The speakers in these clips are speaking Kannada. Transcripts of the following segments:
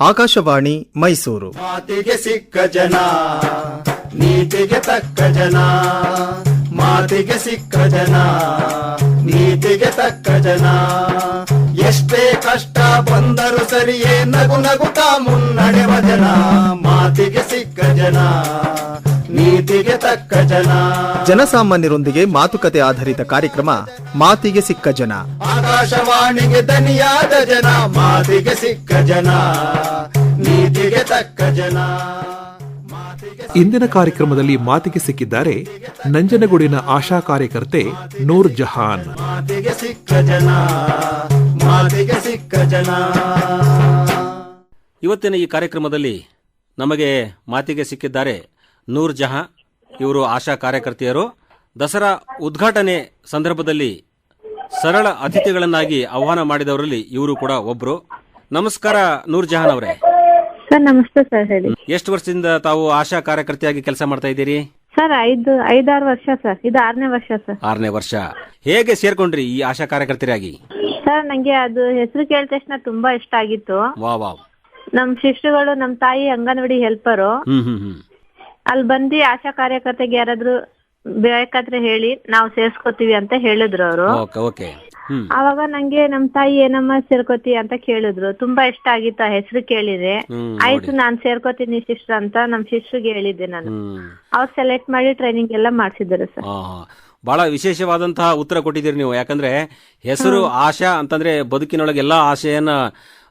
ಆಕಾಶವಾಣಿ ಮೈಸೂರು. ಮಾತಿಗೆ ಸಿಕ್ಕ ಜನ, ನೀತಿಗೆ ತಕ್ಕ ಜನ, ಮಾತಿಗೆ ಸಿಕ್ಕ ಜನ, ನೀತಿಗೆ ತಕ್ಕ ಜನ. ಎಷ್ಟೇ ಕಷ್ಟ ಬಂದರೂ ಸರಿಯೇ ನಗು ನಗುತ್ತಾ ಮುನ್ನಡೆವ ಜನ, ಮಾತಿಗೆ ಸಿಕ್ಕ ಜನ. ನೀತಿಗೆ ತಕ್ಕ ಜನ. ಜನಸಾಮಾನ್ಯರೊಂದಿಗೆ ಮಾತುಕತೆ ಆಧಾರಿತ ಕಾರ್ಯಕ್ರಮ ಮಾತಿಗೆ ಸಿಕ್ಕ ಜನ. ಆಕಾಶವಾಣಿಗೆ ದನಿಯಾದ ಜನ ಮಾತಿಗೆ ಸಿಕ್ಕ ಜನ. ನೀತಿಗೆ ತಕ್ಕ ಜನ. ಮಾತಿಗೆ ಇಂದಿನ ಕಾರ್ಯಕ್ರಮದಲ್ಲಿ ಮಾತಿಗೆ ಸಿಕ್ಕಿದ್ದಾರೆ ನಂಜನಗೂಡಿನ ಆಶಾ ಕಾರ್ಯಕರ್ತೆ ನೂರ್ ಜಹಾನ್. ಮಾತಿಗೆ ಸಿಕ್ಕ ಜನ. ಮಾತಿಗೆ ಸಿಕ್ಕ ಜನ. ಇವತ್ತಿನ ಈ ಕಾರ್ಯಕ್ರಮದಲ್ಲಿ ನಮಗೆ ಮಾತಿಗೆ ಸಿಕ್ಕಿದ್ದಾರೆ ನೂರ್ ಜಹಾ ಇವರು ಆಶಾ ಕಾರ್ಯಕರ್ತೆಯರು. ದಸರಾ ಉದ್ಘಾಟನೆ ಸಂದರ್ಭದಲ್ಲಿ ಸರಳ ಅತಿಥಿಗಳನ್ನಾಗಿ ಆಹ್ವಾನ ಮಾಡಿದವರಲ್ಲಿ ಇವರು ಕೂಡ ಒಬ್ರು. ನಮಸ್ಕಾರ ನೂರ್ ಜಹಾನ್ ಅವರೇ ಸರ್ ನಮಸ್ತೆ ಸರ್ ಹೇಳಿ. ಎಷ್ಟು ವರ್ಷದಿಂದ ತಾವು ಆಶಾ ಕಾರ್ಯಕರ್ತೆಯಾಗಿ ಕೆಲಸ ಮಾಡ್ತಾ ಇದ್ದೀರಿ? ಸರ್ ಐದು ಐದಾರು ವರ್ಷ ಸರ್ ಇದು ಆರನೇ ವರ್ಷ ಸರ್. ಆರನೇ ವರ್ಷ. ಹೇಗೆ ಸೇರ್ಕೊಂಡ್ರಿ ಈ ಆಶಾ ಕಾರ್ಯಕರ್ತೆಯಾಗಿ ಸರ್ ನಂಗೆ ಅದು ಹೆಸರು ಕೇಳಿದ ತಕ್ಷಣ ತುಂಬಾ ಇಷ್ಟ ಆಗಿತ್ತು. ವಾ ವಾ ನಮ್ ಶಿಷ್ಯಗಳು ನಮ್ ತಾಯಿ ಅಂಗನವಾಡಿ ಹೆಲ್ಪರು ಹ್ಮ್ ಹ್ಮ್ ಹ್ಮ್. ಅಲ್ಲಿ ಬಂದು ಆಶಾ ಕಾರ್ಯಕರ್ತೆಗೆ ಯಾರಾದ್ರೂ ಬೇಕಾದ್ರೆ ಹೇಳಿ ನಾವು ಸೇರ್ಸ್ಕೊತೀವಿ ಅಂತ ಹೇಳಿದ್ರು ಅವರು. Okay okay. ಹ್ಮ್. ಅವಾಗ ನಂಗೆ ನಮ್ ತಾಯಿ ಏನಮ್ಮ ಸೇರ್ಕೋತಿ ಅಂತ ಕೇಳಿದ್ರು. ತುಂಬಾ ಇಷ್ಟ ಆಗಿತ್ತು ಆ ಹೆಸರು ಕೇಳಿದೆ ಹ್ಮ್ ಆಯ್ತು ನಾನ್ ಸೇರ್ಕೋತೀನಿ ಸಿಸ್ಟರ್ ಅಂತ ನಮ್ ಶಿಸ್ಟರ್ಗೆ ಹೇಳಿದ್ದೆ ನಾನು. ಹ್ಮ್. ಅವ್ರು ಸೆಲೆಕ್ಟ್ ಮಾಡಿ ಟ್ರೈನಿಂಗ್ ಎಲ್ಲ ಮಾಡ್ಸಿದ್ರು ಸರ್. ಆ, ಬಹಳ ವಿಶೇಷವಾದಂತಹ ಉತ್ತರ ಕೊಟ್ಟಿದ್ದೀರಿ ನೀವು. ಯಾಕಂದ್ರೆ ಹೆಸರು ಆಶಾ ಅಂತಂದ್ರೆ ಬದುಕಿನೊಳಗೆ ಎಲ್ಲಾ ಆಶೆಯನ್ನ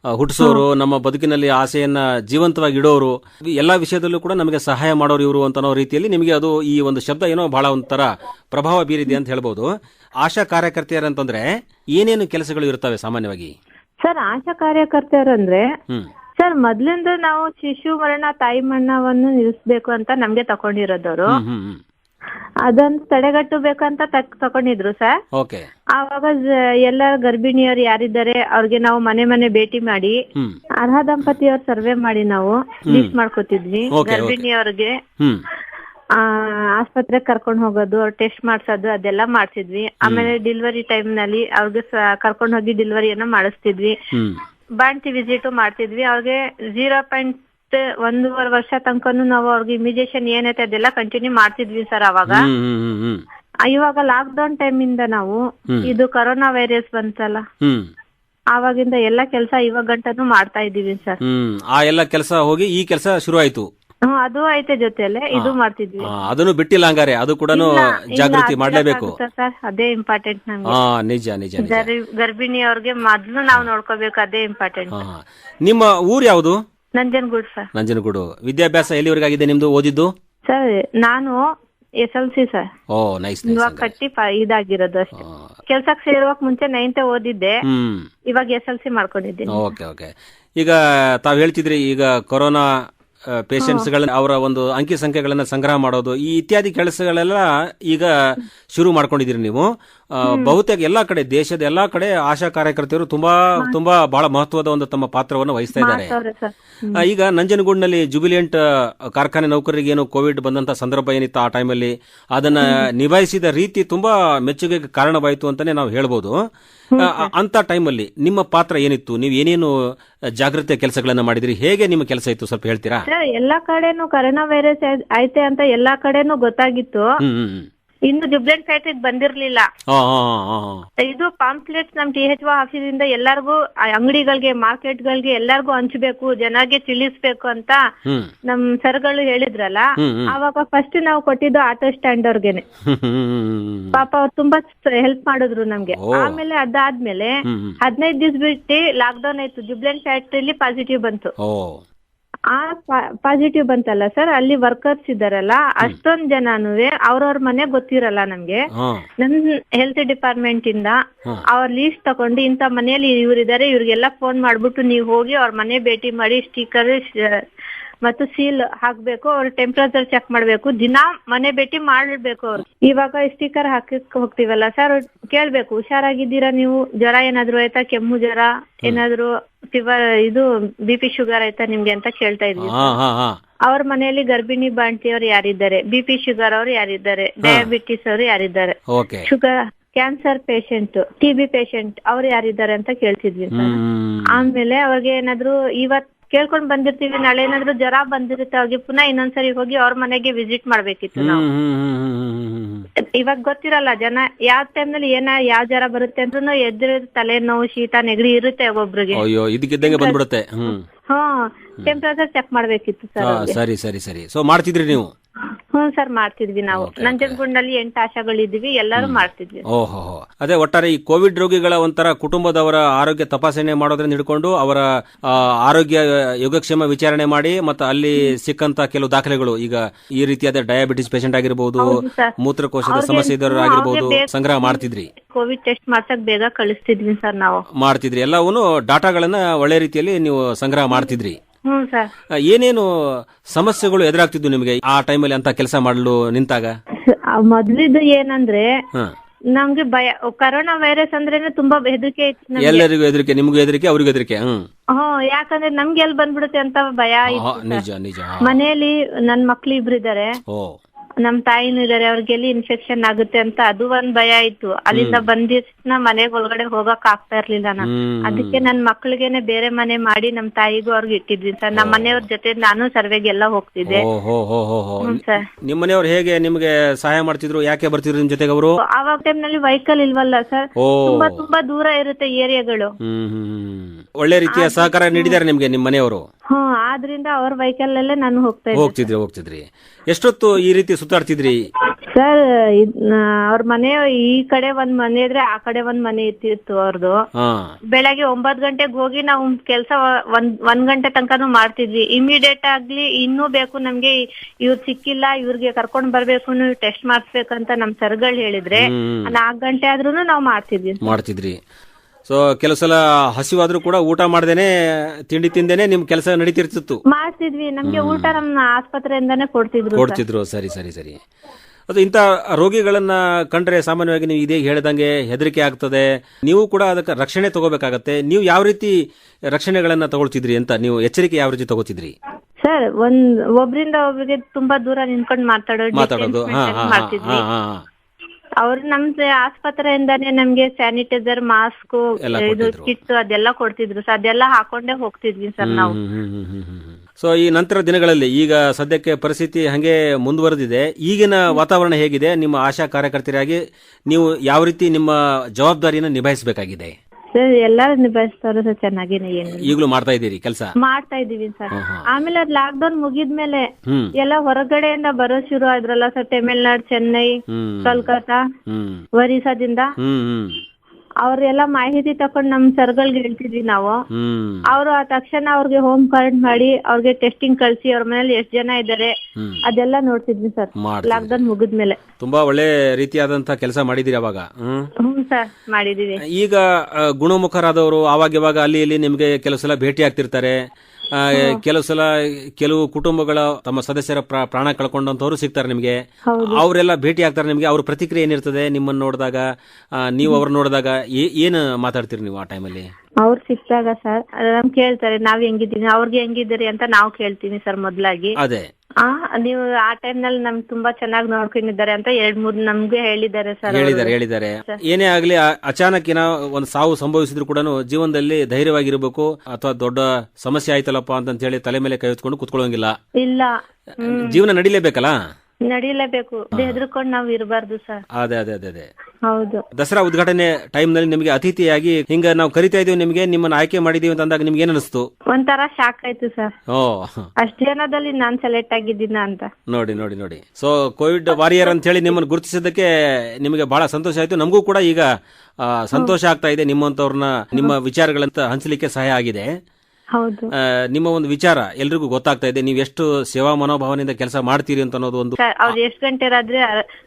ಹುಟ್ಟಿಸೋರು ನಮ್ಮ ಬದುಕಿನಲ್ಲಿ ಆಸೆಯನ್ನ ಜೀವಂತವಾಗಿ ಇಡೋರು ಎಲ್ಲ ವಿಷಯದಲ್ಲೂ ಕೂಡ ನಮಗೆ ಸಹಾಯ ಮಾಡೋರು ಇವರು ಅಂತ ರೀತಿಯಲ್ಲಿ ನಿಮಗೆ ಅದು ಈ ಒಂದು ಶಬ್ದ ಏನೋ ಬಹಳ ಒಂಥರ ಪ್ರಭಾವ ಬೀರಿದೆ ಅಂತ ಹೇಳ್ಬೋದು. ಆಶಾ ಕಾರ್ಯಕರ್ತೆಯರಂತಂದ್ರೆ ಏನೇನು ಕೆಲಸಗಳು ಇರ್ತವೆ ಸಾಮಾನ್ಯವಾಗಿ? ಸರ್ ಆಶಾ ಕಾರ್ಯಕರ್ತೆಯರಂದ್ರೆ ಅಂದ್ರೆ ಸರ್ ಮೊದ್ಲಿಂದ ನಾವು ಶಿಶು ಮರಣ ತಾಯಿ ಮರಣವನ್ನು ನಿಲ್ಲಿಸಬೇಕು ಅಂತ ನಮ್ಗೆ ಹ್ಮ್. ಅದನ್ನ ತಡೆಗಟ್ಟಬೇಕಂತ ತಕ್ ತಕೊಂಡಿದ್ರು ಸರ್. ಓಕೆ. ಆವಾಗ ಜ- ಎಲ್ಲ ಗರ್ಭಿಣಿಯರು ಯಾರಿದ್ದಾರೆ ಅವ್ರಿಗೆ ನಾವು ಮನೆ ಮನೆ ಭೇಟಿ ಮಾಡಿ ಹ್ಮ್. ಅರ್ಹ ದಂಪತಿಯವ್ರ ಸರ್ವೆ ಮಾಡಿ ನಾವು ಲಿಸ್ಟ್ ಮಾಡ್ಕೋತಿದ್ವಿ. Okay, okay. ಗರ್ಭಿಣಿಯವ್ರಿಗೆ ಹ್ಮ್. ಆ ಆಸ್ಪತ್ರೆಗೆ ಕರ್ಕೊಂಡ್ ಹೋಗೋದು ಅವ್ರ ಟೆಸ್ಟ್ ಮಾಡ್ಸೋದು ಅದೆಲ್ಲ ಮಾಡ್ತಿದ್ವಿ. ಆಮೇಲೆ ಡೆಲಿವರಿ ಟೈಮ್ನಲ್ಲಿ ಅವ್ರಿಗೆ ಕರ್ಕೊಂಡು ಹೋಗಿ ಡೆಲಿವರಿಯನ್ನ ಮಾಡಿಸ್ತಿದ್ವಿ. ಹ್ಮ್. ಬಾಣ್ತಿ ವಿಸಿಟ್ ಮಾಡ್ತಿದ್ವಿ. ಅವ್ರಿಗೆ ಜೀರೋ ಪಾಯಿಂಟ್ ಒಂದೂವರೆ ವರ್ಷ ತನಕನು ನಾವು ಅವ್ರಿಗೆ ಇಮಿಜೇಷನ್ ಏನೈತೆ ಅದೆಲ್ಲ ಕಂಟಿನ್ಯೂ ಮಾಡ್ತಿದ್ವಿ ಸರ್ ಅವಾಗ. ಆ, ಇವಾಗ ಲಾಕ್ ಡೌನ್ ಟೈಮ್ ಇಂದ ನಾವು ಇದು ಕೊರೋನಾ ವೈರಸ್ ಬಂತಲ್ಲ. ಹ್ಮ್. ಆವಾಗಿಂದ ಎಲ್ಲ ಕೆಲಸ ಇವಾಗ ಗಂಟನು ಮಾಡ್ತಾ ಇದೀವಿ ಸರ್ ಹ್ಮ್. ಆ ಎಲ್ಲ ಕೆಲಸ ಹೋಗಿ ಈ ಕೆಲಸ ಶುರು ಆಯ್ತು. ಹ್ಮ್ ಅದು ಐತೆ ಜೊತೆಲೆ ಇದು ಮಾಡ್ತಿದ್ವಿ. ಆ, ಅದನ್ನು ಬಿಟ್ಟಿಲ್ಲ ಹಂಗಾರೆ. ಅದು ಕೂಡ ಇಲ್ಲ, ಇಲ್ಲ, ಜಾಗೃತಿ ಅದು ಮಾಡಲೇಬೇಕು. ಸರ್ ಅದೇ ಇಂಪಾರ್ಟೆಂಟ್ ನಮ್ಗೆ. ಹಾ ನಿಜ ನಿಜ ನಿಜ. ಗರ್ಭಿ- ಗರ್ಭಿಣಿಯವ್ರಿಗೆ ಮೊದ್ಲು ನಾವು ನೋಡ್ಕೋಬೇಕು ಅದೇ ಇಂಪಾರ್ಟೆಂಟ್ ಹಾ, ಹಾ. ನಿಮ್ಮ ಊರ್ ಯಾವುದು? ನಂಜನಗೂಡ್ ಸರ್ ನಂಜನಗೂಡು. ವಿದ್ಯಾಭ್ಯಾಸ ಎಲ್ಲಿವರೆಗಾಗಿದೆ ನಿಮ್ದು ಓದಿದ್ದು? ಸರ್ ನಾನು S L C sir oh nice ಇವಾಗ ಕಟ್ಟಿ ಪ- ಇದಾಗಿರೋದು ಅಷ್ಟೇ. ಕೆಲ್ಸಕ್ಕೆ ಸೇರುವಕ್ ಮುಂಚೆ ನೈನ್ತ್ ಓದಿದ್ದೆ. ಹ್ಮ್. ಇವಾಗ ಎಸ್ ಎಲ್ ಸಿ ಮಾಡ್ಕೊಂಡಿದ್ದೀನಿ. Okay okay. ಈಗ ತಾವ್ ಹೇಳ್ತಿದ್ರಿ ಈಗ ಕೊರೋನಾ ಪೇಷಂಟ್ಸ್ ಗಳನ್ನ ಅವರ ಒಂದು ಅಂಕಿ ಸಂಖ್ಯೆಗಳನ್ನ ಸಂಗ್ರಹ ಮಾಡೋದು ಈ ಇತ್ಯಾದಿ ಕೆಲಸಗಳೆಲ್ಲ ಈಗ ಶುರು ಮಾಡ್ಕೊಂಡಿದ್ದೀರಿ ನೀವು. ಬಹುತೇಕ ಎಲ್ಲಾ ಕಡೆ ದೇಶದ ಎಲ್ಲಾ ಕಡೆ ಆಶಾ ಕಾರ್ಯಕರ್ತೆಯರು ತುಂಬಾ ತುಂಬಾ ಬಹಳ ಮಹತ್ವದ ಒಂದು ತಮ್ಮ ಪಾತ್ರವನ್ನು ವಹಿಸ್ತಾ ಇದ್ದಾರೆ. ಈಗ ನಂಜನಗೂಡಿನಲ್ಲಿ ಜುಬಿಲಿಯಂಟ್ ಕಾರ್ಖಾನೆ ನೌಕರರಿಗೆ ಏನು ಕೋವಿಡ್ ಬಂದಂತ ಸಂದರ್ಭ ಏನಿತ್ತು ಆ ಟೈಮಲ್ಲಿ ಅದನ್ನ ನಿಭಾಯಿಸಿದ ರೀತಿ ತುಂಬಾ ಮೆಚ್ಚುಗೆಗೆ ಕಾರಣವಾಯಿತು ಅಂತಾನೆ ನಾವು ಹೇಳ್ಬೋದು. ಅಂತ ಟೈಮಲ್ಲಿ ನಿಮ್ಮ ಪಾತ್ರ ಏನಿತ್ತು? ನೀವು ಏನೇನು ಜಾಗೃತಿಯ ಕೆಲಸಗಳನ್ನ ಮಾಡಿದ್ರಿ? ಹೇಗೆ ನಿಮ್ಮ ಕೆಲಸ ಇತ್ತು? ಸ್ವಲ್ಪ ಹೇಳ್ತೀರಾ? ಸರ್ ಎಲ್ಲಾ ಕಡೆನು ಕರೋನಾ ವೈರಸ್ ಐತೆ ಅಂತ ಎಲ್ಲಾ ಕಡೆನು ಗೊತ್ತಾಗಿತ್ತು. ಇನ್ನು ಜುಬ್ಲೆಂಟ್ ಫ್ಯಾಕ್ಟ್ರಿಗೆ ಬಂದಿರ್ಲಿಲ್ಲ. ಇದು ಪಾಂಪ್ಲೆಟ್ ನಮ್ ಟಿ ಎಚ್ ಆಫೀಸ್ ಇಂದ ಎಲ್ಲಾರ್ಗು ಅಂಗಡಿಗಳಿಗೆ ಮಾರ್ಕೆಟ್ ಗಳಿಗೆ ಎಲ್ಲಾರ್ಗು ಹಂಚ್ಬೇಕು ಜನಗೆ ತಿಳಿಸ್ಬೇಕು ಅಂತ ನಮ್ ಸರ್ಗಳು ಹೇಳಿದ್ರಲ್ಲ ಅವಾಗ ಫಸ್ಟ್ ನಾವು ಕೊಟ್ಟಿದ್ದು ಆಟೋ ಸ್ಟ್ಯಾಂಡ್ ಅವ್ರಿಗೆನೆ. ಪಾಪ ಅವ್ರು ತುಂಬಾ ಹೆಲ್ಪ್ ಮಾಡಿದ್ರು ನಮ್ಗೆ. ಆಮೇಲೆ ಅದಾದ್ಮೇಲೆ. ಹದಿನೈದು ದಿವಸ ಬಿಟ್ಟು ಲಾಕ್ ಡೌನ್ ಆಯ್ತು ಜುಬ್ಲೆಂಟ್ ಫ್ಯಾಕ್ಟ್ರಿಲಿ ಪಾಸಿಟಿವ್ ಬಂತು. ಆ ಪಾಸಿಟಿವ್ ಬಂತಲ್ಲ ಸರ್ ಅಲ್ಲಿ ವರ್ಕರ್ಸ್ ಇದ್ದಾರಲ್ಲ ಅಷ್ಟೊಂದ್ ಜನನು ಅವ್ರವ್ರ ಮನೆ ಗೊತ್ತಿರಲ್ಲ ನಮ್ಗೆ. ನಮ್ ಹೆಲ್ತ್ ಡಿಪಾರ್ಟ್ಮೆಂಟ್ ಇಂದ. ಅವ್ರ ಲೀಸ್ಟ್ ತಗೊಂಡು ಇಂತ ಮನೆಯಲ್ಲಿ ಇವ್ರಿದ್ದಾರೆ ಇವ್ರಿಗೆಲ್ಲ ಫೋನ್ ಮಾಡ್ಬಿಟ್ಟು ನೀವು ಹೋಗಿ ಅವ್ರ ಮನೆ ಭೇಟಿ ಮಾಡಿ ಸ್ಟಿಕರ್ ಮತ್ತು ಸೀಲ್ ಹಾಕ್ಬೇಕು ಅವ್ರ ಟೆಂಪರೇಚರ್ ಚೆಕ್ ಮಾಡ್ಬೇಕು. ದಿನಾ ಮನೆ ಭೇಟಿ ಮಾಡ್ಬೇಕು ಅವ್ರು. ಇವಾಗ ಸ್ಟಿಕರ್ ಹಾಕಕ್ ಹೋಗ್ತಿವಲ್ಲ ಸರ್ ಕೇಳ್ಬೇಕು ಹುಷಾರಾಗಿದ್ದೀರಾ ನೀವು? ಜ್ವರ ಏನಾದ್ರು ಆಯ್ತಾ? ಕೆಮ್ಮು ಜ್ವರ ಏನಾದ್ರು ಫಿವರ್ ಇದು ಬಿ ಪಿ ಶುಗರ್ ಆಯ್ತಾ ನಿಮ್ಗೆ ಅಂತ ಕೇಳ್ತಾ ಇದ್ವಿ. ಅವ್ರ ಮನೆಯಲ್ಲಿ ಗರ್ಭಿಣಿ ಬಾಣ್ತಿಯವ್ರು ಯಾರಿದ್ದಾರೆ? ಬಿ ಪಿ ಶುಗರ್ ಅವ್ರು ಯಾರಿದ್ದಾರೆ? ಡಯಾಬಿಟಿಸ್ ಅವರು ಯಾರಿದ್ದಾರೆ? Sugar cancer patient T B patient ಅವ್ರು ಯಾರಿದ್ದಾರೆ ಅಂತ ಕೇಳ್ತಿದ್ವಿ ಆಮೇಲೆ ಅವ್ರಿಗೆ ಏನಾದ್ರು ಇವತ್ ಕೇಳ್ಕೊಂಡ್ ಬಂದಿರ್ತೀವಿ ನಾಳೆ ಏನಾದ್ರು ಜ್ವರ ಬಂದಿರುತ್ತೆ ಅವ್ರಿಗೆ ಪುನಃ ಇನ್ನೊಂದ್ಸರಿ ಹೋಗಿ ಅವ್ರ ಮನೆಗೆ ವಿಸಿಟ್ ಮಾಡ್ಬೇಕಿತ್ತು ನಾವು. ಇವಾಗ ಗೊತ್ತಿರಲ್ಲ ಜನ ಯಾವ ಟೈಮ್ನಲ್ಲಿ ಏನ ಯಾವ ಜ್ವರ ಬರುತ್ತೆ ಅಂದ್ರೂ ಎದ್ರ ತಲೆನೋವು ಶೀತ ನೆಗಡಿ ಇರುತ್ತೆ ಒಬ್ಬೊಬ್ರಿಗೆ ಅಯ್ಯೋ ಇದಕ್ಕಿದ್ದಂಗೆ ಬಂದ್ಬಿಡುತ್ತೆ. ಹ್ಮ್. ಹಾ ಟೆಂಪರೇಚರ್ ಚೆಕ್ ಮಾಡ್ಬೇಕಿತ್ತು ಸರ್ ಸರಿ ಸರಿ ಸರಿ. ಸೊ ಮಾಡ್ತಿದ್ರಿ ನೀವು? ಹ್ಮ್ ಸರ್ ಮಾಡ್ತಿದ್ವಿ ನಾವು. ನಂಜನಗೂಡಿನಲ್ಲಿ ಎಂಟು ಆಶಾಗಳಿದ್ವಿ ಎಲ್ಲರೂ ಮಾಡ್ತಿದ್ವಿ. ಓಹೋ ಅದೇ ಒಟ್ಟಾರೆ ಈ ಕೋವಿಡ್ ರೋಗಿಗಳ ಒಂಥರ ಕುಟುಂಬದವರ ಆರೋಗ್ಯ ತಪಾಸಣೆ ಮಾಡೋದ್ರಿಂದ ಹಿಡ್ಕೊಂಡು ಅವರ ಆರೋಗ್ಯ ಯೋಗಕ್ಷೇಮ ವಿಚಾರಣೆ ಮಾಡಿ ಮತ್ತೆ ಅಲ್ಲಿ ಸಿಕ್ಕಂತ ಕೆಲವು ದಾಖಲೆಗಳು. ಈಗ ಈ ರೀತಿಯಾದ ಡಯಾಬಿಟಿಸ್ ಪೇಷಂಟ್ ಆಗಿರಬಹುದು ಮೂತ್ರಕೋಶದ ಸಮಸ್ಯೆ ಇದ್ದವರು ಆಗಿರಬಹುದು ಸಂಗ್ರಹ ಮಾಡ್ತಿದ್ರಿ. ಕೋವಿಡ್ ಟೆಸ್ಟ್ ಮಾಡ್ಸಕ್ ಬೇಗ ಕಳಿಸ್ತಿದ್ವಿ ಸರ್ ನಾವು. ಮಾಡ್ತಿದ್ರಿ. ಎಲ್ಲವೂ ಡಾಟಾಗಳನ್ನ ಒಳ್ಳೆ ರೀತಿಯಲ್ಲಿ ನೀವು ಸಂಗ್ರಹ ಮಾಡ್ತಿದ್ರಿ. ಹ್ಮ್ ಸರ್. ಏನೇನು ಸಮಸ್ಯೆಗಳು ಎದುರಾಗ್ತಿದ್ವು ನಿಮಗೆ ಆ ಟೈಮಲ್ಲಿ ಅಂತ ಕೆಲಸ ಮಾಡಲು ನಿಂತಾಗ? ಮೊದ್ಲಿದ್ದು ಏನಂದ್ರೆ ಹ. ನಮ್ಗೆ ಭಯ ಕರೋನಾ ವೈರಸ್ ಅಂದ್ರೇನೆ ತುಂಬಾ ಹೆದರಿಕೆ ಇತ್ತು ನಮ್ಗೆ. ಎಲ್ಲರಿಗೂ ಹೆದರಿಕೆ ನಿಮಗೂ ಹೆದರಿಕೆ ಅವ್ರಿಗೂ ಹೆದರಿಕೆ ಹ್ಮ್. ಹ್ಮ್ ಯಾಕಂದ್ರೆ ನಮ್ಗೆ ಎಲ್ಲಿ ಬಂದ್ಬಿಡುತ್ತೆ ಅಂತ ಭಯ ಇತ್ತು ನಿಜ ನಿಜ ಮನೆಯಲ್ಲಿ ನನ್ ಮಕ್ಳು ಇಬ್ರು ಇದಾರೆ ಓ. ನಮ್ ತಾಯಿನೂ ಇದಾರೆ ಅವ್ರಿಗೆಲ್ಲಿ ಇನ್ಫೆಕ್ಷನ್ ಆಗುತ್ತೆ ಅಂತ ಅದು ಒಂದ್ ಭಯ ಇತ್ತು ಅಲ್ಲಿಂದ ಬಂದಿಷ್ಟ ಮನೆಗ್ ಒಳಗಡೆ ಹೋಗಕ್ ಆಗ್ತಾ ಇರ್ಲಿಲ್ಲ ನಾನು. ಅದಕ್ಕೆ ನನ್ ಮಕ್ಳಿಗೆನೆ ಬೇರೆ ಮನೆ ಮಾಡಿ ನಮ್ ತಾಯಿಗೂ ಅವ್ರಿಗೆ ಇಟ್ಟಿದ್ವಿ ಸರ್. ನಮ್ ಮನೆಯವ್ರ ಜೊತೆ ನಾನು ಸರ್ವೆಗೆಲ್ಲ ಹೋಗ್ತಿದ್ದೆ. ನಿಮ್ ಹ್ಮ್ ಸರ್. ಮನೆಯವ್ರು ಹೇಗೆ ನಿಮ್ಗೆ ಸಹಾಯ ಮಾಡ್ತಿದ್ರು? ಯಾಕೆ ಬರ್ತಿದ್ರು ನಿಮ್ ಜೊತೆಗೆ ಅವರು ಆವಾಗ ಟೈಮ್ನಲ್ಲಿ ವೆಹಿಕಲ್ ಇಲ್ವಲ್ಲ ಸರ್. ಓ ತುಂಬಾ ತುಂಬಾ ದೂರ ಇರುತ್ತೆ ಏರಿಯಾಗಳು. ಹ್ಮ್ ಹ್ಮ್, ಹ್ಮ್. ಒಳ್ಳೆ ರೀತಿಯ ಸಹಕಾರ ನೀಡಿದ್ದಾರೆ ನಿಮ್ಗೆ ನಿಮ್ ಮನೆಯವರು? ಹ್ಮ್ ಆದ್ರಿಂದ ಅವ್ರ ವೆಹಿಕಲ್ ಅಲ್ಲೇ ನಾನು ಹೋಗ್ತಾ ಇದ್ದೆ ಹೋಗ್ತಿದ್ರಿ ಹೋಗ್ತಿದ್ರಿ. ಎಷ್ಟೊತ್ತು ಈ ರೀತಿ ಸುತ್ತಾಡ್ತಿದ್ರಿ? ಸರ್ ಅವ್ರ ಮನೆ ಈ ಕಡೆ ಒಂದ್ ಮನೆ ಇದ್ರೆ ಆ ಕಡೆ ಒಂದ್ ಮನೆ ಇರ್ತಿತ್ತು ಅವ್ರದ್ದು ಹಾ. ಬೆಳಗ್ಗೆ ಒಂಬತ್ ಗಂಟೆಗೆ ಹೋಗಿ ನಾವು ಕೆಲಸ ಒಂದ್ ಒಂದ್ ಗಂಟೆ ತನಕನೂ ಮಾಡ್ತಿದ್ವಿ. ಇಮಿಡಿಯೇಟ್ ಆಗ್ಲಿ ಇನ್ನೂ ಬೇಕು ನಮ್ಗೆ ಇವ್ರು ಸಿಕ್ಕಿಲ್ಲ ಇವ್ರಿಗೆ ಕರ್ಕೊಂಡ್ ಬರ್ಬೇಕು ಟೆಸ್ಟ್ ಮಾಡಿಸ್ಬೇಕಂತ ನಮ್ ಸರ್ಗಳು ಹೇಳಿದ್ರೆ ಹ್ಮ್. ನಾಲ್ಕ್ ಗಂಟೆ ಆದ್ರೂನು ನಾವು ಮಾಡ್ತಿದ್ವಿ. ಮಾಡ್ತಿದ್ರಿ. ಸೊ ಕೆಲವು ಸಲ ಹಸಿವಾದ್ರೂ ಕೂಡ ಊಟ ಮಾಡ್ದೇನೆ ತಿಂಡಿ ತಿಂದೇನೆ ನಿಮ್ ಕೆಲಸ ನಡೀತಿರ್ತಿತ್ತು. ಮಾಡ್ತಿದ್ವಿ. ನಮ್ಗೆ ಊಟ ನಮ್ಮ ಆಸ್ಪತ್ರೆಯಿಂದಾನೇ ಕೊಡ್ತಿದ್ರು ಕೊಡ್ತಿದ್ರು. ಸರಿ ಸರಿ ಸರಿ. ಅದು ಇಂಥ ರೋಗಿಗಳನ್ನ ಕಂಡ್ರೆ ಸಾಮಾನ್ಯವಾಗಿ ನೀವು ಇದೇ ಹೇಳ್ದಂಗೆ ಹೆದರಿಕೆ ಆಗ್ತದೆ. ನೀವು ಕೂಡ ಅದಕ್ಕೆ ರಕ್ಷಣೆ ತಗೋಬೇಕಾಗತ್ತೆ. ನೀವು ಯಾವ ರೀತಿ ರಕ್ಷಣೆಗಳನ್ನ ತಗೊಳ್ತಿದ್ರಿ ಅಂತ ನೀವು ಎಚ್ಚರಿಕೆ ಯಾವ ರೀತಿ ತಗೋತಿದ್ರಿ? ಸರ್ ಒಂದ್ ಒಬ್ರಿಂದ ಒಬ್ರಿಗೆ ತುಂಬಾ ದೂರ ನಿಂತ್ಕೊಂಡು ಮಾತಾಡೋದು. ಮಾತಾಡೋದು ಹಾ ಹಾ ಹಾ ಮಾಡ್ತಿದ್ವಿ ಹಾ. ಹಾ ಅವ್ರು ನಮ್ ಆಸ್ಪತ್ರೆಯಿಂದಾನೇ ನಮ್ಗೆ ಸ್ಯಾನಿಟೈಸರ್ ಮಾಸ್ಕ್ ಎಲ್ಲ ಇದು ಕೊಟ್ಟಿದ್ರು. ಕಿಟ್ ಅದೆಲ್ಲ ಕೊಡ್ತಿದ್ರು ಸರ್. ಅದೆಲ್ಲ ಹಾಕೊಂಡೇ ಹೋಗ್ತಿದ್ವಿ ಸರ್ ನಾವು. ಸೊ ಈ ನಂತರ ದಿನಗಳಲ್ಲಿ ಈಗ ಸದ್ಯಕ್ಕೆ ಪರಿಸ್ಥಿತಿ ಹಂಗೆ ಮುಂದುವರೆದಿದೆ. ಈಗಿನ ವಾತಾವರಣ ಹೇಗಿದೆ? ನಿಮ್ಮ ಆಶಾ ಕಾರ್ಯಕರ್ತರಾಗಿ ನೀವು ಯಾವ ರೀತಿ ನಿಮ್ಮ ಜವಾಬ್ದಾರಿಯನ್ನು ನಿಭಾಯಿಸಬೇಕಾಗಿದೆ? ಸರ್ ಎಲ್ಲಾರು ನಿಭಾಯಿಸ್ತಾರ ಸರ್ ಚೆನ್ನಾಗೇನೆ ಏನು ಈಗಲೂ ಮಾಡ್ತಾ ಇದ್ದೀರಿ ಕೆಲಸ? ಮಾಡ್ತಾ ಇದೀವಿ ಸರ್. ಹಾ, ಹಾ. ಆಮೇಲೆ ಅದ್ ಲಾಕ್ ಡೌನ್ ಮುಗಿದ್ಮೇಲೆ ಹ್ಮ್. ಎಲ್ಲ ಹೊರಗಡೆಯಿಂದ ಬರೋ ಶುರು ಆದ್ರಲ್ಲ ಸರ್ ತಮಿಳ್ನಾಡು ಚೆನ್ನೈ ಹ್ಮ್. ಕೋಲ್ಕತ್ತಾ ಹ್ಮ್. ಒರಿಸ್ಸಾದಿಂದ. ಹ್ಮ್ ಹ್ಮ್. ಅವ್ರೆಲ್ಲ ಮಾಹಿತಿ ತಕೊಂಡ್ ನಮ್ ಸರ್ಗಳ್ಗೆ ಹೇಳ್ತಿದ್ವಿ ನಾವು. ಅವ್ರು ಆ ತಕ್ಷಣ ಅವ್ರಿಗೆ ಹೋಮ್ ಕ್ವಾರಂಟೈನ್ ಮಾಡಿ ಅವ್ರಿಗೆ ಟೆಸ್ಟಿಂಗ್ ಕಳ್ಸಿ ಅವ್ರ ಮನೇಲಿ ಎಷ್ಟ್ ಜನ ಇದ್ದಾರೆ ಹ್ಮ್. ಅದೆಲ್ಲ ನೋಡ್ತಿದ್ವಿ ಸರ್. ಲಾಕ್ ಡೌನ್ ಮುಗಿದ್ಮೇಲೆ. ತುಂಬಾ ಒಳ್ಳೆ ರೀತಿಯಾದಂತಹ ಕೆಲಸ ಮಾಡಿದಿರಿ ಅವಾಗ. ಹ್ಮ್. ಸರ್ ಮಾಡಿದೀವಿ. ಈಗ ಗುಣಮುಖರಾದವರು ಆವಾಗ ಇವಾಗ ಅಲ್ಲಿ ಇಲ್ಲಿ ನಿಮ್ಗೆ ಕೆಲವು ಸಲ ಭೇಟಿ ಆಗ್ತಿರ್ತಾರೆ. ಕೆಲವು ಸಲ ಕೆಲವು ಕುಟುಂಬಗಳ ತಮ್ಮ ಸದಸ್ಯರ ಪ್ರಾ- ಪ್ರಾಣ ಕಳ್ಕೊಂಡಂತವ್ರು ಸಿಗ್ತಾರೆ ನಿಮಗೆ. ಅವರೆಲ್ಲ ಭೇಟಿ ಆಗ್ತಾರೆ ನಿಮಗೆ ಅವ್ರ ಪ್ರತಿಕ್ರಿಯೆ ಏನಿರ್ತದೆ ನಿಮ್ಮನ್ನ ನೋಡಿದಾಗ ನೀವು ಅವ್ರ ನೋಡಿದಾಗ ಏನು ಮಾತಾಡ್ತೀರಿ ನೀವು ಆ ಟೈಮಲ್ಲಿ ಅವ್ರು ಸಿಕ್ತಾಗ ಸರ್ ನಮ್ ಕೇಳ್ತಾರೆ ನಾವ್ ಹೆಂಗಿದ್ದೀನಿ ಅವ್ರಿಗೆ ಹೆಂಗಿದ್ದೀರಿ ಅಂತ ನಾವು ಕೇಳ್ತೀನಿ ಸರ್ ಮೊದ್ಲಾಗಿ. ಅದೇ. ಆ ನೀವು ಆ ಟೈಮ್ನಲ್ಲಿ ನಮ್ ತುಂಬಾ ಚೆನ್ನಾಗಿ ನೋಡ್ಕೊಂಡಿದ್ದಾರೆ ಅಂತ ಎರಡ್ ಮೂರ್ ನಮ್ಗೆ ಹೇಳಿದ್ದಾರೆ ಸರ್ ಹೇಳಿದ್ದಾರೆ ಹೇಳಿದ್ದಾರೆ. ಏನೇ ಆಗ್ಲಿ ಆ- ಅಚಾನಕ್ ಏನೋ ಒಂದು ಸಾವು ಸಂಭವಿಸಿದ್ರು ಕೂಡ ಜೀವನದಲ್ಲಿ ಧೈರ್ಯವಾಗಿರ್ಬೇಕು ಅಥವಾ ದೊಡ್ಡ ಸಮಸ್ಯೆ ಆಯ್ತಲ್ಲಪ್ಪ ಅಂತ ಹೇಳಿ ತಲೆ ಮೇಲೆ ಕೈ ಹೊತ್ಕೊಂಡು ಕುತ್ಕೊಳ್ಳೋಂಗಿಲ್ಲ. ಇಲ್ಲ. ಜೀವನ ನಡಿಲೇಬೇಕಲ್ಲ? ನಡೀಲೇಬೇಕು. ಹೆದರ್ಕೊಂಡು ನಾವ್ ಇರಬಾರ್ದು ಸರ್. ಅದೇ ಅದೇ ಅದೇ ಅದೇ. ಹೌದು. ದಸರಾ ಉದ್ಘಾಟನೆ ಟೈಮ್ನಲ್ಲಿ ನಿಮಗೆ ಅತಿಥಿಯಾಗಿ ಹಿಂಗ ನಾವು ಕರಿತಾ ಇದೀವಿ ನಿಮಗೆ ನಿಮ್ಮನ್ನ ಆಯ್ಕೆ ಮಾಡಿದೀವಿ ಅಂತ ಅಂದಾಗ ನಿಮ್ಗೆ ಏನ್ ಅನಿಸ್ತು ಒಂಥರ ಶಾಕ್ ಆಯ್ತು ಸರ್. ಓ. ಅಷ್ಟ್ ಜನದಲ್ಲಿ ನಾನ್ ಸೆಲೆಕ್ಟ್ ಆಗಿದ್ದೀನ ಅಂತ. ನೋಡಿ ನೋಡಿ ನೋಡಿ. ಸೊ ಕೋವಿಡ್ ವಾರಿಯರ್ ಅಂತ ಹೇಳಿ ನಿಮ್ಮನ್ನು ಗುರುತಿಸಿದ್ದಕ್ಕೆ ನಿಮಗೆ ಬಹಳ ಸಂತೋಷ ಆಯ್ತು. ನಮಗೂ ಕೂಡ ಈಗ ಆ, ಸಂತೋಷ ಆಗ್ತಾ ಇದೆ ನಿಮ್ಮಂತವ್ರನ್ನ ನಿಮ್ಮ ವಿಚಾರಗಳಂತ ಹಂಚಲಿಕ್ಕೆ ಸಹಾಯ ಆಗಿದೆ. ನಿಮ್ಮ ಒಂದು ವಿಚಾರ ಎಲ್ರಿಗೂ ಗೊತ್ತಾಗ್ತಾ ಇದೆ. ನೀವು ಎಷ್ಟು ಸೇವಾ ಮನೋಭಾವನೆಯಿಂದ ಕೆಲಸ ಮಾಡ್ತೀರಿ ಅಂತ ಅನ್ನೋದು ಒಂದು ಸರ್ ಅವ್ರು ಎಷ್ಟು ಗಂಟೆ ಆದ್ರೆ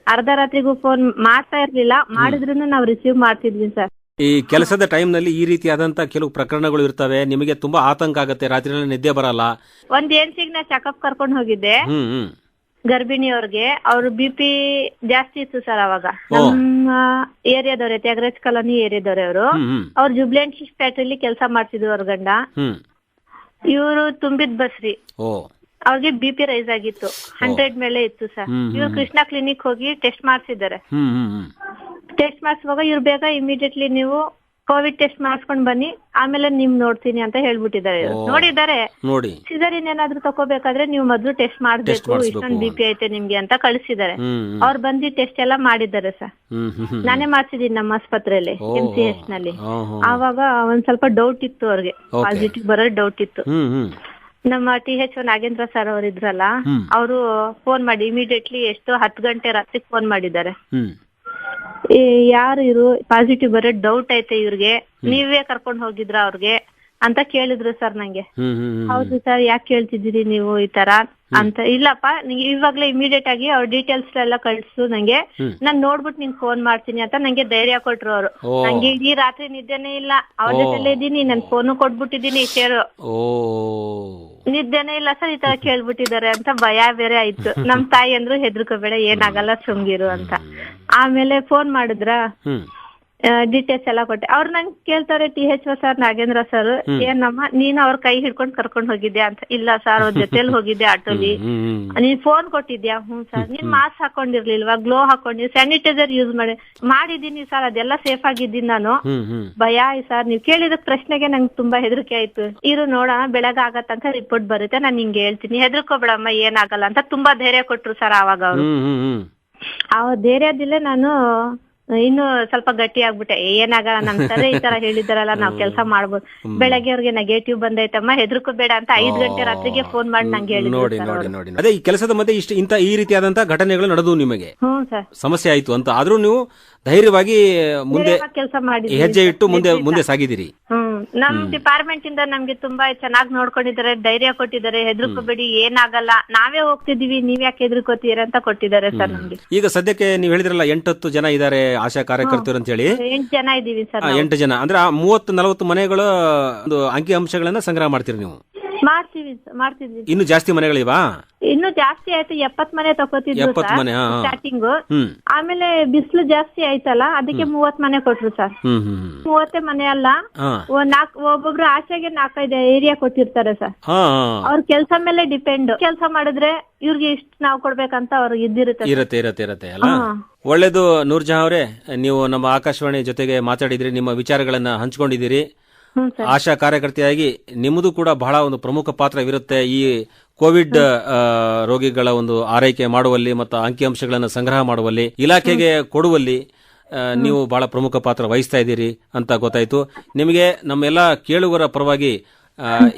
ಅರ್ಧ ರಾತ್ರಿಗೂ ಫೋನ್ ಮಾಡ್ತಾ ಇರ್ಲಿಲ್ಲ. ಮಾಡಿದ್ರು ನಾವು ರಿಸೀವ್ ಮಾಡ್ತಿದ್ವಿ ಸರ್. ಈ ಕೆಲಸದ ಟೈಮ್ನಲ್ಲಿ ಈ ರೀತಿಯಾದಂತ ಕೆಲವು ಪ್ರಕರಣಗಳು ಇರ್ತವೆ. ನಿಮಗೆ ತುಂಬಾ ಆತಂಕ ಆಗುತ್ತೆ. ರಾತ್ರಿ ನಿದ್ದೆ ಬರಲ್ಲ. ಒಂದ್ ಏನ್ಸಿಗ್ ನಾ ಚೆಕಪ್ ಕರ್ಕೊಂಡು ಹೋಗಿದ್ದೆ. ಹ್ಮ್ ಹ್ಮ್. ಗರ್ಭಿಣಿಯವ್ರಿಗೆ. ಅವ್ರ ಬಿ ಪಿ ಜಾಸ್ತಿ ಇತ್ತು ಸರ್ ಅವಾಗ. ನಮ್ಮ ಏರಿಯಾದವ್ರೆ ತ್ಯಾಗರಾಜ್ ಕಾಲೋನಿ ಏರಿಯಾದವ್ರೆ ಅವರು. ಅವ್ರು ಜುಬ್ಲೆಂಟ್ ಫ್ಯಾಕ್ಟ್ರಿಲಿ ಕೆಲಸ ಮಾಡ್ತಿದ್ರು ಅವ್ರ ಗಂಡ. ಇವರು ತುಂಬಿದ್ ಬಸ್ರಿ ಓ. ಅವ್ರಿಗೆ ಬಿ ಪಿ ರೈಸ್ ಆಗಿತ್ತು. ಹಂಡ್ರೆಡ್ ಮೇಲೆ ಇತ್ತು ಸರ್ ಇವ್ರು ಕೃಷ್ಣ ಕ್ಲಿನಿಕ್ ಹೋಗಿ ಟೆಸ್ಟ್ ಮಾಡ್ಸಿದ್ದಾರೆ. ಹ್ಮ್ ಹ್ಮ್ ಹ್ಮ್. ಟೆಸ್ಟ್ ಮಾಡಿಸುವಾಗ ಇವ್ರು ಬೇಗ ಇಮಿಡಿಯೇಟ್ಲಿ ನೀವು ಕೋವಿಡ್ ಟೆಸ್ಟ್ ಮಾಡಿಸ್ಕೊಂಡ್ ಬನ್ನಿ. ಆಮೇಲೆ ನಿಮ್ ನೋಡ್ತೀನಿ ಅಂತ ಹೇಳ್ಬಿಟ್ಟಿದ್ದಾರೆ. ನೋಡಿದ್ದಾರೆ. ನೋಡಿ. ಸಿಸರಿನ್ ಏನಾದ್ರು ತಗೋಬೇಕಾದ್ರೆ ನೀವು ಮೊದ್ಲು ಟೆಸ್ಟ್ ಮಾಡ್ಬೇಕು. ಇಷ್ಟೊಂದು ಬಿ ಪಿ ಐತೆ ನಿಮ್ಗೆ ಅಂತ ಕಳಿಸಿದ್ದಾರೆ. ಅವ್ರು ಬಂದು ಟೆಸ್ಟ್ ಎಲ್ಲ ಮಾಡಿದ್ದಾರೆ ಸರ್. ನಾನೇ ಮಾಡ್ಸಿದೀನಿ ನಮ್ಮ ಆಸ್ಪತ್ರೆಯಲ್ಲಿ. ಎಂ ಸಿ ಎಸ್ನಲ್ಲಿ. ಆವಾಗ ಒಂದ್ ಸ್ವಲ್ಪ ಡೌಟ್ ಇತ್ತು ಅವ್ರಿಗೆ. ಪಾಸಿಟಿವ್ ಬರೋ ಡೌಟ್ ಇತ್ತು. ನಮ್ಮ ಟಿ ಎಚ್ ನಾಗೇಂದ್ರ ಸರ್ ಅವ್ರು ಇದ್ರಲ್ಲ. ಅವರು ಫೋನ್ ಮಾಡಿ ಇಮಿಡಿಯೇಟ್ಲಿ ಎಷ್ಟು ಹತ್ತು ಗಂಟೆ ರಾತ್ರಿ ಫೋನ್ ಮಾಡಿದ್ದಾರೆ. ಯಾರು ಇವ್ರು ಪಾಸಿಟಿವ್ ಬರೋ ಡೌಟ್ ಐತೆ ಇವ್ರಿಗೆ. ನೀವೇ ಕರ್ಕೊಂಡ್ ಹೋಗಿದ್ರ ಅವ್ರಿಗೆ. ಅಂತ ಕೇಳಿದ್ರು ಸರ್ ನಂಗೆ. ಹೌದು ಸರ್ ಯಾಕೆ ಕೇಳ್ತಿದ್ದೀರಿ ನೀವು ಈ ತರ ಅಂತ. ಇಲ್ಲಪ್ಪ ನೀವು ಇವಾಗ್ಲೇ ಇಮಿಡಿಯೇಟ್ ಆಗಿ ಅವ್ರ ಡೀಟೇಲ್ಸ್ ಎಲ್ಲ ಕಳ್ಸು ನಂಗೆ. ನಾನ್ ನೋಡ್ಬಿಟ್ಟು ನಿನ್ ಫೋನ್ ಮಾಡ್ತೀನಿ ಅಂತ ನಂಗೆ ಧೈರ್ಯ ಕೊಟ್ರು ಅವರು. ನಂಗೆ ಇಡೀ ರಾತ್ರಿ ನಿದ್ದೆನೇ ಇಲ್ಲ. ಅವ್ರ ಜೊತೆಲ್ಲೇ ಇದೀನಿ ನನ್ ಫೋನು ಕೊಟ್ಬಿಟ್ಟಿದೀನಿ ಶೇರು ನಿದ್ದೆನೇ ಇಲ್ಲ ಸರ್ ಈ ತರ ಕೇಳ್ಬಿಟ್ಟಿದ್ದಾರೆ ಅಂತ ಭಯ ಬೇರೆ ಆಯ್ತು. ನಮ್ ತಾಯಿ ಅಂದ್ರು ಹೆದ್ರಕೋಬೇಡ ಏನಾಗಲ್ಲ ಸುಮ್ಗಿರು ಅಂತ. ಆಮೇಲೆ ಫೋನ್ ಮಾಡಿದ್ರ? ಡೀಟೇಲ್ಸ್ ಎಲ್ಲ ಕೊಟ್ಟೆ. ಅವ್ರು ನಂಗೆ ಕೇಳ್ತಾರೆ T H O sir Nagendra sir ಏನಮ್ಮ ನೀನು ಅವ್ರ ಕೈ ಹಿಡ್ಕೊಂಡು ಕರ್ಕೊಂಡು ಹೋಗಿದ್ಯಾ ಅಂತ. ಇಲ್ಲ ಸರ್ ಅವ್ರ ಜೊತೆಲಿ ಹೋಗಿದ್ದೆ ಆಟೋಲಿ. ನೀನ್ ಫೋನ್ ಕೊಟ್ಟಿದ್ಯಾ? ಹ್ಞೂ ಸರ್ ನೀನ್ ಮಾಸ್ಕ್ ಹಾಕೊಂಡಿರ್ಲಿಲ್ವಾ? ಗ್ಲೋ ಹಾಕೊಂಡಿ ಸ್ಯಾನಿಟೈಸರ್ ಯೂಸ್ ಮಾಡಿ. ಮಾಡಿದೀನಿ ಸರ್ ಅದೆಲ್ಲ ಸೇಫ್ ಆಗಿದ್ದೀನಿ ನಾನು. ಭಯ ಆಯ್ ಸರ್ ನೀವ್ ಕೇಳಿದ ಪ್ರಶ್ನೆಗೆ ನಂಗೆ ತುಂಬಾ ಹೆದರಿಕೆ ಆಯ್ತು. ಇರು ನೋಡೋಣ ಬೆಳಗ್ಗೆ ಆಗತ್ತಂತ ರಿಪೋರ್ಟ್ ಬರುತ್ತೆ. ನಾನು ನಿಂಗೆ ಹೇಳ್ತೀನಿ. ಹೆದರ್ಕೋಬೇಡಮ್ಮ ಏನಾಗಲ್ಲ ಅಂತ ತುಂಬಾ ಧೈರ್ಯ ಕೊಟ್ರು ಸರ್ ಅವಾಗ ಅವರು. ಆ ಧೈರ್ಯದಲ್ಲೇ ನಾನು. ಇನ್ನು ಸ್ವಲ್ಪ ಗಟ್ಟಿ ಆಗ್ಬಿಟ್ಟೆ. ಏನಾಗಲ್ಲ ನಮ್ ಸರ್ ಈ ತರ ಹೇಳಿದಾರಲ್ಲ ನಾವ್ ಕೆಲಸ ಮಾಡ್ಬೋದು. ಬೆಳಗ್ಗೆ ಅವ್ರಿಗೆ ನೆಗೆಟಿವ್ ಬಂದೈತಮ್ಮ ಹೆದರ್ಕೋಬೇಡ ಅಂತ ಐದ್ ಗಂಟೆ ರಾತ್ರಿಗೆ ಫೋನ್ ಮಾಡಿ ನಂಗೆ ಹೇಳಿ ನೋಡಿ ನೋಡಿ ನೋಡಿ. ಅದೇ ಈ ಕೆಲಸದ ಮಧ್ಯೆ ಇಷ್ಟ ಇಂತ ಈ ರೀತಿಯಾದಂತ ಘಟನೆಗಳು ನಡೆದು ನಿಮಗೆ. ಹ್ಞೂ ಸರ್. ಸಮಸ್ಯೆ ಆಯ್ತು ಅಂತ. ಆದ್ರೂ ನೀವು ಧೈರ್ಯವಾಗಿ ಮುಂದೆ ಕೆಲಸ ಮಾಡಿ ಹೆಜ್ಜೆ ಇಟ್ಟು ಮುಂದೆ ಮುಂದೆ ಸಾಗಿದಿರಿ ಹ್ಮ್ ನಮ್ ಡಿಪಾರ್ಟ್ಮೆಂಟ್ ಇಂದ ನಮ್ಗೆ ತುಂಬಾ ಚೆನ್ನಾಗಿ ನೋಡ್ಕೊಂಡಿದ್ದಾರೆ ಧೈರ್ಯ ಕೊಟ್ಟಿದ್ದಾರೆ ಹೆದರ್ಕೋಬೇಡಿ ಏನಾಗಲ್ಲ ನಾವೇ ಹೋಗ್ತಿದೀವಿ ನೀವ್ ಯಾಕೆ ಹೆದರ್ಕೋತೀರ ಅಂತ ಕೊಟ್ಟಿದ್ದಾರೆ ಸರ್ ನಮ್ಗೆ. ಈಗ ಸದ್ಯಕ್ಕೆ ನೀವು ಹೇಳಿದ್ರಲ್ಲ ಎಂಟತ್ತು ಜನ ಇದ್ದಾರೆ ಆಶಾ ಕಾರ್ಯಕರ್ತರು ಅಂತ ಹೇಳಿ. ಎಂಟ್ ಜನ ಇದೀವಿ ಸರ್ ಎಂಟು ಜನ. ಅಂದ್ರೆ ಮೂವತ್ತು ನಲವತ್ತು ಮನೆಗಳ ಒಂದು ಅಂಕಿ ಅಂಶಗಳನ್ನ ಸಂಗ್ರಹ ಮಾಡ್ತೀರಿ ನೀವು. ಮಾಡ್ತೀವಿ ಮಾಡ್ತಿದ್ವಿ. ಇನ್ನು ಜಾಸ್ತಿ ಮನೆಗಳಿವಾ? ಇನ್ನು ಜಾಸ್ತಿ ಆಯ್ತು ಎಪ್ಪತ್ ಮನೆ ತಗೋತಿದ್ರು ಎಪ್ಪತ್ ಮನೆ, ಹಾ, ಹಾ. ಸ್ಟಾರ್ಟಿಂಗ್ ಹ್ಮ್. ಆಮೇಲೆ ಬಿಸಿಲು ಜಾಸ್ತಿ ಆಯ್ತಲ್ಲ ಅದಕ್ಕೆ ಮೂವತ್ ಮನೆ ಕೊಟ್ರು ಸರ್. ಹ್ಮ್ ಹ್ಮ್ ಹ್ಮ್. ಮೂವತ್ತೇ ಮನೆ ಅಲ್ಲ ಹಾ. ಒಂದ್ ನಾಕ್ ಒಬ್ಬೊಬ್ರು ಆಚೆಗೆ ನಾಲ್ಕೈದು ಏರಿಯಾ ಕೊಟ್ಟಿರ್ತಾರೆ ಸರ್. ಹಾ ಹಾ. ಅವ್ರ ಕೆಲ್ಸ ಮೇಲೆ ಡಿಪೆಂಡ್ ಕೆಲ್ಸ ಮಾಡಿದ್ರೆ ಇವ್ರಿಗೆ ಇಷ್ಟು ನಾವು ಕೊಡ್ಬೇಕಂತ ಅವ್ರಿಗೆ ಇದ್ದಿರುತ್ತೆ. ಇರತ್ತೆ ಇರತ್ತೆ ಇರತ್ತೆ ಅಲ್ಲ? ಹಾ. ಒಳ್ಳೇದು ನೂರ್ಜಹಾ ಅವರೇ ನೀವು ನಮ್ಮ ಆಕಾಶವಾಣಿ ಜೊತೆಗೆ ಮಾತಾಡಿದ್ರಿ ನಿಮ್ಮ ವಿಚಾರಗಳನ್ನ ಹಂಚ್ಕೊಂಡಿದ್ದೀರಿ. ಆಶಾ ಕಾರ್ಯಕರ್ತೆಯಾಗಿ ನಿಮ್ಮದು ಕೂಡ ಬಹಳ ಒಂದು ಪ್ರಮುಖ ಪಾತ್ರವಿರುತ್ತೆ ಈ ಕೋವಿಡ್ ರೋಗಿಗಳ ಒಂದು ಆರೈಕೆ ಮಾಡುವಲ್ಲಿ ಮತ್ತು ಅಂಕಿಅಂಶಗಳನ್ನು ಸಂಗ್ರಹ ಮಾಡುವಲ್ಲಿ ಇಲಾಖೆಗೆ ಕೊಡುವಲ್ಲಿ ನೀವು ಬಹಳ ಪ್ರಮುಖ ಪಾತ್ರ ವಹಿಸ್ತಾ ಇದ್ದೀರಿ ಅಂತ ಗೊತ್ತಾಯಿತು. ನಿಮಗೆ ನಮ್ಮೆಲ್ಲ ಕೇಳುವರ ಪರವಾಗಿ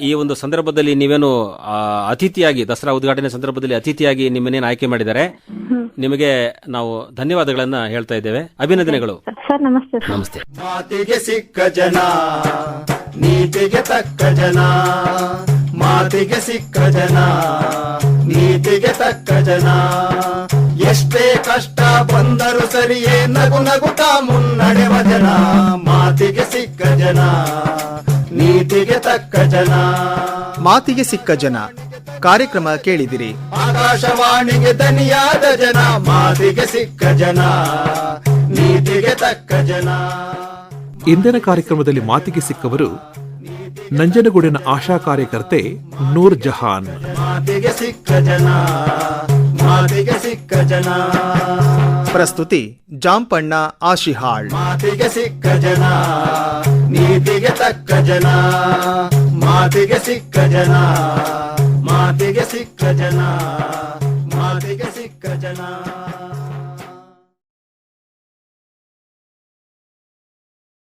ಈ ಒಂದು ಸಂದರ್ಭದಲ್ಲಿ ನೀವೇನು ಆ, ಅತಿಥಿಯಾಗಿ ದಸರಾ ಉದ್ಘಾಟನೆ ಸಂದರ್ಭದಲ್ಲಿ ಅತಿಥಿಯಾಗಿ ನಿಮ್ಮನ್ನೇನು ಆಯ್ಕೆ ಮಾಡಿದ್ದಾರೆ ನಿಮಗೆ ನಾವು ಧನ್ಯವಾದಗಳನ್ನ ಹೇಳ್ತಾ ಇದ್ದೇವೆ. ಅಭಿನಂದನೆಗಳು. ಸರ್ ನಮಸ್ತೆ ಸರ್. ನಮಸ್ತೆ. ಮಾತಿಗೆ ಸಿಕ್ಕ ಜನ ನೀತಿಗೆ ತಕ್ಕ ಜನ ಮಾತಿಗೆ ಸಿಕ್ಕ ಜನ ನೀತಿಗೆ ತಕ್ಕ ಜನ. ಎಷ್ಟೇ ಕಷ್ಟ ಬಂದರೂ ಸರಿಯೇ ನಗು ನಗುತ್ತಾ ಮುನ್ನಡೆವ ಜನ ಮಾತಿಗೆ ಸಿಕ್ಕ ಜನ. ನೀತಿಗೆ ತಕ್ಕ ಜನ. ಮಾತಿಗೆ ಸಿಕ್ಕ ಜನ. ಕಾರ್ಯಕ್ರಮ ಕೇಳಿದಿರಿ. ಆಕಾಶವಾಣಿಗೆ ದನಿಯಾದ ಜನ ಮಾತಿಗೆ ಸಿಕ್ಕ ಜನ ನೀತಿಗೆ ತಕ್ಕ ಜನ. ಇಂದಿನ ಕಾರ್ಯಕ್ರಮದಲ್ಲಿ ಮಾತಿಗೆ ಸಿಕ್ಕವರು ನಂಜನಗೂಡಿನ ಆಶಾ ಕಾರ್ಯಕರ್ತೆ ನೂರ್ ಜಹಾನ್. ಮಾತಿಗೆ ಸಿಕ್ಕ ಜನ ಮಾತಿಗೆ ಸಿಕ್ಕ ಜನ. ಪ್ರಸ್ತುತಿ ಜಾಂಪಣ್ಣ ಆಶಿಹಾಳ್. ಮಾತಿಗೆ ಸಿಕ್ಕ ಜನ ನೀತಿಗೆ ತಕ್ಕ ಜನ ಮಾತಿಗೆ ಸಿಕ್ಕ ಜನ ಮಾತಿಗೆ ಸಿಕ್ಕ ಜನ ಮಾತಿಗೆ ಸಿಕ್ಕ ಜನ.